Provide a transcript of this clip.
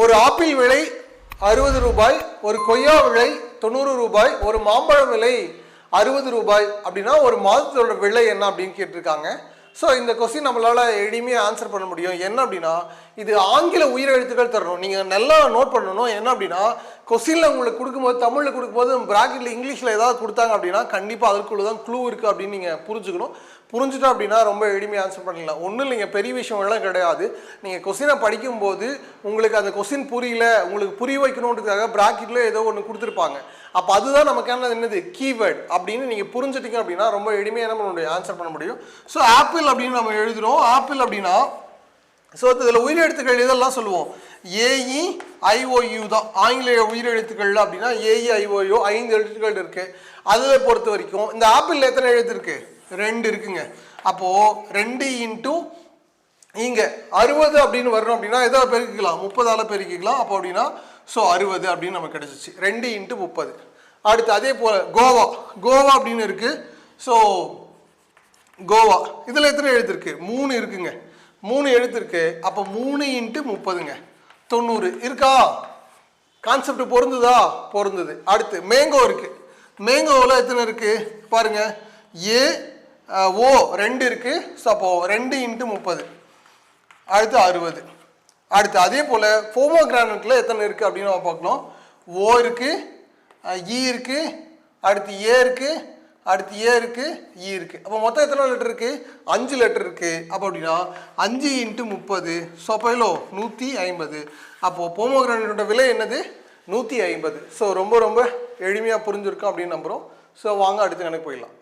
ஒரு ஆப்பிள் விலை அறுபது ரூபாய் ஒரு கொய்யா விலை தொண்ணூறு ரூபாய் ஒரு மாம்பழம் விலை அறுபது ரூபாய் அப்படின்னா ஒரு மாதத்தோட விலை என்ன அப்படின்னு கேட்டிருக்காங்க. ஸோ இந்த கொஸ்டின் நம்மளால் எளிமையாக ஆன்சர் பண்ண முடியும். என்ன அப்படின்னா இது ஆங்கில உயிரெழுத்துக்கள் தரணும். நீங்கள் நல்லா நோட் பண்ணணும். என்ன அப்படின்னா கொஸ்டினில் உங்களுக்கு கொடுக்கும்போது தமிழில் கொடுக்கும்போது ப்ராக்கெட்டில் இங்கிலீஷில் ஏதாவது கொடுத்தாங்க அப்படின்னா கண்டிப்பாக அதற்குள்ள தான் க்ளூ இருக்குது அப்படின்னு நீங்கள் புரிஞ்சுக்கணும். புரிஞ்சுட்டோம் அப்படின்னா ரொம்ப எளிமையாக ஆன்சர் பண்ணிடலாம். ஒன்றும் இல்லைங்க பெரிய விஷயம்லாம் கிடையாது. நீங்கள் கொஸ்டினை படிக்கும்போது உங்களுக்கு அந்த கொஸ்டின் புரியல உங்களுக்கு புரிய வைக்கணுன்றதுக்காக ப்ராக்கெட்டில் ஏதோ ஒன்று கொடுத்துருப்பாங்க. அப்போ அதுதான் நமக்கான என்னது? கீவேர்டு அப்படின்னு நீங்கள் புரிஞ்சுட்டீங்க அப்படின்னா ரொம்ப எளிமையாக என்ன பண்ண முடியும் ஆன்சர் பண்ண முடியும். ஸோ ஆப்பிள் அப்படின்னு நம்ம எழுதுகிறோம் ஆப்பிள் அப்படின்னா ஸோ இதில் உயிரெழுத்துக்கள் இதெல்லாம் சொல்லுவோம். ஏஇ ஐஓயு தான். ஆங்கிலேய உயிரெழுத்துக்கள் அப்படின்னா ஏஇ ஐஓயு ஐந்து எழுத்துக்கள் இருக்கு. அதை பொறுத்த வரைக்கும் இந்த ஆப்பிள் எத்தனை எழுத்து இருக்கு? ரெண்டு இருக்குங்க. அப்போ ரெண்டு இன்ட்டு இங்க அறுபது அப்படின்னு வரணும் அப்படின்னா எதாவது பெருக்கிக்கலாம்? முப்பதால பெருக்கிக்கலாம். அப்போ அப்படின்னா ஸோ அறுபது அப்படின்னு நமக்கு கிடைச்சிச்சு. ரெண்டு இன்ட்டு முப்பது. அடுத்து அதே போல் கோவா. கோவா அப்படின்னு இருக்கு. So guava. இதில் எத்தனை எழுத்து இருக்கு? மூணு இருக்குங்க. மூணு எழுத்து இருக்கு. அப்போ மூணு இன்ட்டு முப்பதுங்க. தொண்ணூறு. இருக்கா? கான்செப்ட் பொருந்துதா? பொருந்துது. அடுத்து மேங்கோ இருக்கு. மேங்கோவில் எத்தனை இருக்கு? பாருங்க. ஏ ஓ ரெண்டு இருக்கு. சப்போ ரெண்டு இன்ட்டு முப்பது. அடுத்து அறுபது. அடுத்து அதே போல் ஃபோமோகிரானட்டில் எத்தனை இருக்குது அப்படின்னு நம்ம பார்க்கலாம் ஓ இருக்கு இ e இருக்கு அடுத்து ஏ இருக்குது அடுத்து ஏ இருக்குது இ இருக்கு. அப்போ மொத்தம் எத்தனை லெட்டர் இருக்குது அஞ்சு லெட்டர் இருக்குது அப்போ அப்படின்னா அஞ்சு இன்ட்டு முப்பது. ஸோ அப்போ எவ்வளோ நூற்றி ஐம்பது. அப்போது போமோகிரானோட விலை என்னது? நூற்றி ஐம்பது. ஸோ ரொம்ப ரொம்ப எளிமையாக புரிஞ்சிருக்கும் அப்படின்னு நம்புகிறோம் ஸோ வாங்க அடுத்து கணக்கு போயிடலாம்.